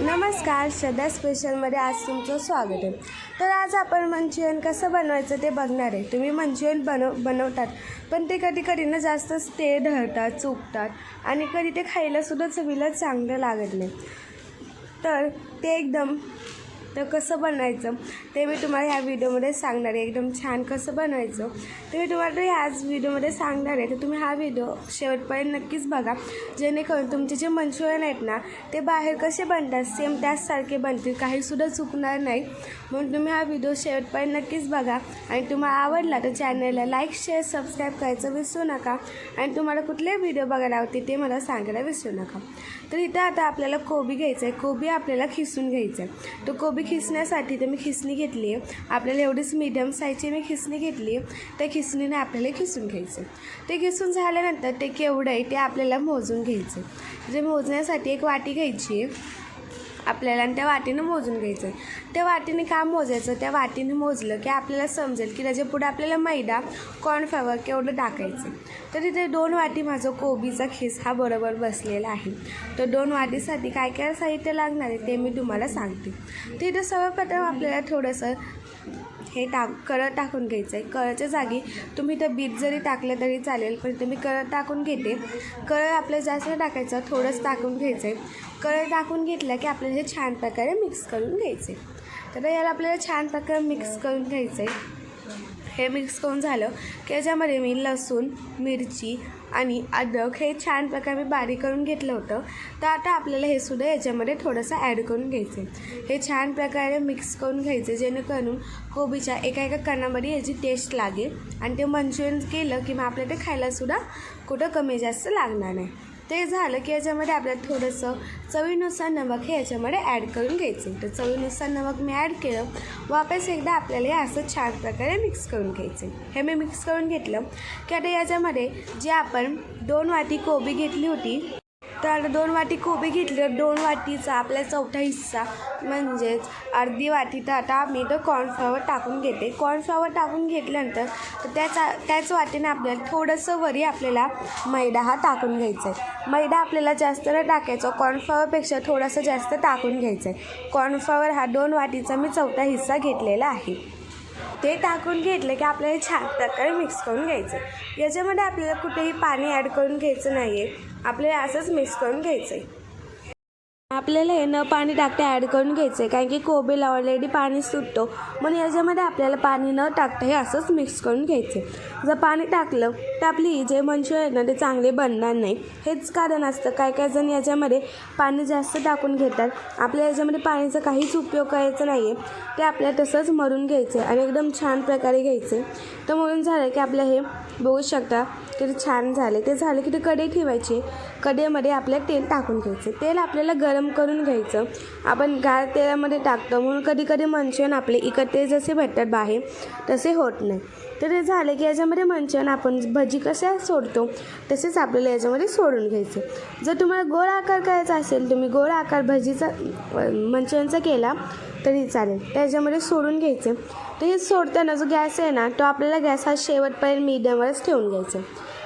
नमस्कार श्रद्धा स्पेशलमध्ये आज तुमचं स्वागत आहे. तर आज आपण मंचुरियन कसं बनवायचं ते बघणार आहे. तुम्ही मंचुरियन बनव बनवतात पण ते कधी कधी ना जास्त ते ढळतात चुकतात आणि कधी ते खायलासुद्धा चवीला चांगलं लागत नाही. तर ते एकदम तर कसं बनवायचं ते मी तुम्हाला ह्या व्हिडिओमध्ये सांगणार आहे. एकदम छान कसं बनवायचं ते मी तुम्हाला ह्याच व्हिडिओमध्ये सांगणार आहे. तर तुम्ही हा व्हिडिओ शेवटपर्यंत नक्कीच बघा. जेणेकरून तुमचे जे मंचुरियन आहेत ना ते बाहेर कसे बनतात सेम त्याचसारखे बनतील. काहीसुद्धा चुकणार नाही. म्हणून तुम्ही हा व्हिडिओ शेवटपर्यंत नक्कीच बघा. आणि तुम्हाला आवडला तर चॅनलला लाईक शेअर सबस्क्राईब करायचं विसरू नका. आणि तुम्हाला कुठले व्हिडिओ बघायला आवडते ते मला सांगायला विसरू नका. तर इथं आता आपल्याला कोबी घ्यायचं आहे कोबी आपल्याला खिसून घ्यायचं आहे तर कोबी खिसण्यासाठी तर मी खिसणी घेतली आहे. आपल्याला एवढीच मीडियम साईजची मी खिसणी घेतली त्या खिसणीने आपल्याला खिसून घ्यायचं ते खिसून झाल्यानंतर ते केवढं आहे ते आपल्याला मोजून घ्यायचं जे म्हणजे मोजण्यासाठी एक वाटी घ्यायची आहे. आपल्याला आणि त्या वाटीनं मोजून घ्यायचं आहे त्या वाटीने का मोजायचं? त्या वाटीने मोजलं की आपल्याला समजेल की त्याच्या पुढे आपल्याला मैदा कॉर्नफ्लॉवर केवढं टाकायचं तर तिथे दोन वाटी माझं कोबीचा खिस हा बरोबर बसलेला आहे. तर दोन वाटीसाठी काय काय साहित्य लागणार आहे ते मी तुम्हाला सांगते. तिथे सर्वप्रथम आपल्याला थोडंसं हे टाक कळत टाकून घ्यायचं आहे कळच्या जागी तुम्ही तर बीट जरी टाकलं तरी चालेल पण तुम्ही मी टाकून घेते. कळ आपलं जास्त टाकायचं थोडंच टाकून घ्यायचं आहे कलर टाकून घेतलं की आपल्याला हे छान प्रकारे मिक्स करून घ्यायचे. तर याला आपल्याला छान प्रकारे मिक्स करून घ्यायचं आहे हे मिक्स करून झालं की याच्यामध्ये मी लसूण मिरची आणि अद्रक हे छान प्रकारे मी बारीक करून घेतलं होतं. तर आता आपल्याला हे सुद्धा याच्यामध्ये थोडंसं ॲड करून घ्यायचं हे छान प्रकारे मिक्स करून घ्यायचं जेणेकरून कोबीच्या एका एका कणामध्ये याची टेस्ट लागेल. आणि ते मंचुरियन केलं की मग आपल्याला ते खायलासुद्धा कुठं कमी जास्त लागणार नाही. ते झालं की याच्यामध्ये आपल्याला थोडंसं चवीनुसार नमक हे याच्यामध्ये ॲड करून घ्यायचं. तर चवीनुसार नमक मी ॲड केलं. वापस एकदा आपल्याला हे असं छान प्रकारे मिक्स करून घ्यायचं. हे मी मिक्स करून घेतलं. की आता याच्यामध्ये जे आपण दोन वाटी कोबी घेतली होती तर दोन वाटी कोबी घेतली तर दोन वाटीचा आपला चौथा हिस्सा म्हणजेच अर्धी वाटी. तर आता आम्ही तो कॉर्नफ्लॉवर टाकून घेते. कॉर्नफ्लॉवर टाकून घेतल्यानंतर तर त्याचा त्याच वाटीने आपल्याला थोडंसं वरी आपल्याला मैदा हा टाकून घ्यायचा आहे. मैदा आपल्याला जास्त न टाकायचा कॉर्नफ्लॉवरपेक्षा थोडंसं जास्त टाकून घ्यायचं आहे. कॉर्नफ्लॉवर हा दोन वाटीचा मी चौथा हिस्सा घेतलेला आहे. ते टाकून घेतलं की आपल्याला छान प्रकारे मिक्स करून घ्यायचं आहे याच्यामध्ये आपल्याला कुठेही पाणी ॲड करून घ्यायचं नाही आहे आपल्याला असंच मिक्स करून घ्यायचं आहे आपल्याला हे न पाणी टाकता ॲड करून घ्यायचं आहे कारण की कोबीला ऑलरेडी पाणी सुटतो. म्हणून याच्यामध्ये आपल्याला पाणी न टाकता हे असंच मिक्स करून घ्यायचं आहे जर पाणी टाकलं तर आपली जे मंचुरियन ना ते चांगले बनणार नाही. हेच कारण असतं. काय काय जण याच्यामध्ये पाणी जास्त टाकून घेतात. आपल्या याच्यामध्ये पाण्याचा काहीच उपयोग करायचा नाही आहे ते आपल्याला तसंच मरून घ्यायचं आहे आणि एकदम छान प्रकारे घ्यायचं आहे तर म्हणून झालं की आपलं हे बघू शकता की ते छान झाले. ते झाले की ते कढई ठेवायची. कढईमध्ये आपल्याला तेल टाकून घ्यायचं. तेल आपल्याला गरम करून घ्यायचं. आपण गार तेलामध्ये टाकतो. म्हणून कधी कधी मंचुरियन आपले इकडे जसे भेटतात बाहेर तसे होत नाही. तर ते झाले की याच्यामध्ये मंचन आपण भजी कशा सोडतो तसेच आपल्याला याच्यामध्ये सोडून घ्यायचं. जर तुम्हाला गोळ आकार करायचा असेल तुम्ही गोळ आकार भजीचा मंचनचा केला तरी चालेल. त्याच्यामध्ये सोडून घ्यायचे. तर हे सोडताना जो गॅस आहे ना तो आपल्याला गॅस हा शेवटपर्यंत मीडियमवरच ठेवून घ्यायचा.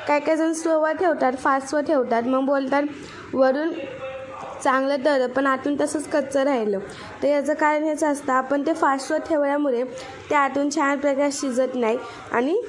काय काय जण स्लोवर ठेवतात फास्टवर ठेवतात. मग बोलतात वरून चांगलं तर पण आतून तसंच कच्चं राहिलं. तर याचं कारण हेच असतं आपण ते फास्टवर ठेवल्यामुळे ते आतून छान प्रकारे शिजत नाही आणि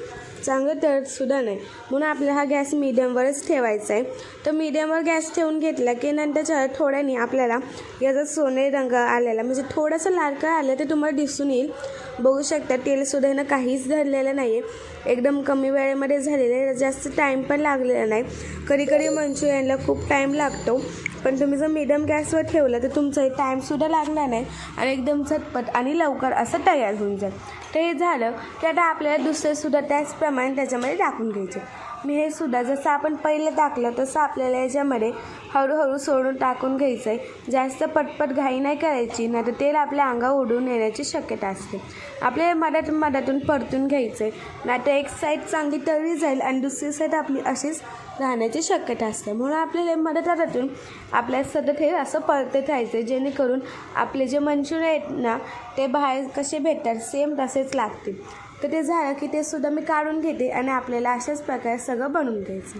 चांगलं तळतसुद्धा नाही. म्हणून आपल्याला हा गॅस मीडियमवरच ठेवायचा आहे. तर मीडियमवर गॅस ठेवून घेतला की नंतरच्या थोड्याने आपल्याला याचा सोनेरी रंग आलेला म्हणजे थोडंसं लालकं आलं ते तुम्हाला दिसून येईल. बघू शकता तेलसुद्धा यानं काहीच धरलेलं नाही आहे एकदम कमी वेळेमध्ये झालेलं आहे. जास्त टाईम पण लागलेला नाही. कधी कधी मंचुरियनला खूप टाईम लागतो. पण तुम्ही जर मिडियम गॅसवर ठेवलं तर तुमचं टाईमसुद्धा लागणार नाही आणि एकदम झटपट आणि लवकर असं तयार होऊन जाईल. तर हे झालं की आता आपल्याला दुसरेसुद्धा त्याचप्रमाणे त्याच्यामध्ये टाकून घ्यायचे. मी हे सुद्धा जसं आपण पहिलं टाकलं तसं आपल्याला याच्यामध्ये हळूहळू सोडून टाकून घ्यायचं आहे जास्त पटपट घाई नाही करायची नाही तर तेल आपल्या अंगावर ओढून येण्याची शक्यता असते. आपल्याला मधातून मधातून परतून घ्यायचं आहे नाही तर एक साईड चांगली तळली जाईल आणि दुसरी साईड आपली अशीच राहण्याची शक्यता असते. म्हणून आपल्याला मदतातून आपल्या सतत हे असं परतत राहायचं आहे जेणेकरून आपले जे मंचुरियन आहेत ना ते बाहेर कसे भेटतात सेम तसेच लागतील. तर ते झालं की ते सुद्धा मी काढून घेते आणि आपल्याला अशाच प्रकारे सगळं बनवून घ्यायचं.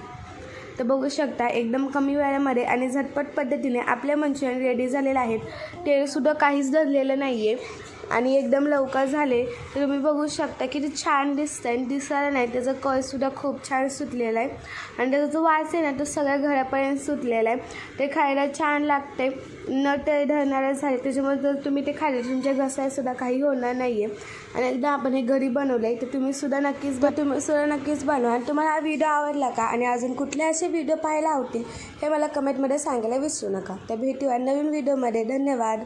तर बघू शकता एकदम कमी वेळामध्ये आणि झटपट पद्धतीने आपले मंचुरियन रेडी झालेले आहेत. तेलसुद्धा काहीच धरलेलं नाही आहे आणि एकदम लवकर झाले. तर तुम्ही बघू शकता किती छान दिसतं आहे दिसायला नाही त्याचा कळसुद्धा खूप छान सुटलेला आहे. आणि त्याचा जो वास आहे ना तो सगळ्या घरापर्यंत सुटलेला आहे. ते खायला छान लागते न ते धरणारे झाले त्याच्यामुळे जर तुम्ही ते खाल्ले तुमच्या घसायसुद्धा काही होणार नाही आहे आणि एकदा आपण हे घरी बनवलं आहे तर तुम्ही सुद्धा नक्कीच तुम्ही सुद्धा नक्कीच बनवा. आणि तुम्हाला हा व्हिडिओ आवडला का? आणि अजून कुठले असे व्हिडिओ पाहायला आवडतील हे मला कमेंटमध्ये सांगायला विसरू नका. तर भेटूया नवीन व्हिडिओमध्ये धन्यवाद.